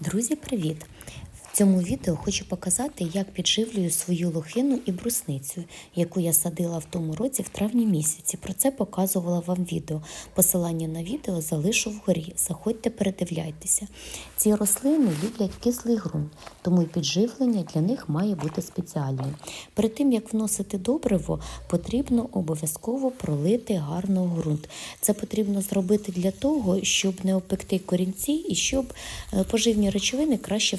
Друзі, привіт! Цьому відео хочу показати, як підживлюю свою лохину і брусницю, яку я садила в тому році в травні місяці. Про це показувала вам відео. Посилання на відео залишу вгорі. Заходьте, передивляйтеся. Ці рослини люблять кислий ґрунт, тому і підживлення для них має бути спеціальним. Перед тим як вносити добриво, потрібно обов'язково пролити гарно ґрунт. Це потрібно зробити для того, щоб не опекти корінці і щоб е, поживні речовини краще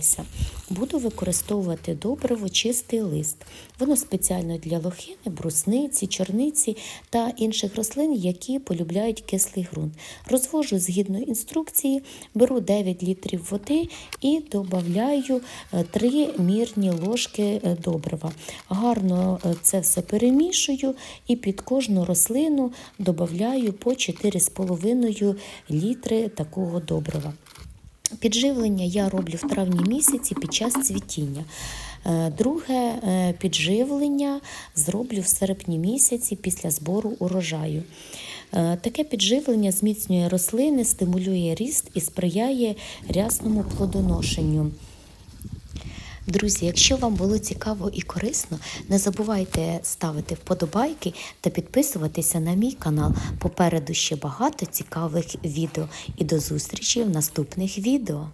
всмоктувалися. Буду використовувати добриво чистий лист. Воно спеціально для лохини, брусниці, чорниці та інших рослин, які полюбляють кислий ґрунт. Розвожу згідно інструкції, беру 9 літрів води і додаю 3 мірні ложки е, добрива. Гарно е, це все перемішую і під кожну рослину додаю по 4,5 літри такого добрива. Підживлення я роблю в травні місяці під час цвітіння. Е, Друге е, підживлення зроблю в серпні місяці після збору урожаю. Е, Таке підживлення зміцнює рослини, стимулює ріст і сприяє рясному плодоношенню. Друзі, якщо вам було цікаво і корисно, не забувайте ставити вподобайки та підписуватися на мій канал. Попереду ще багато цікавих відео. І до зустрічі в наступних відео.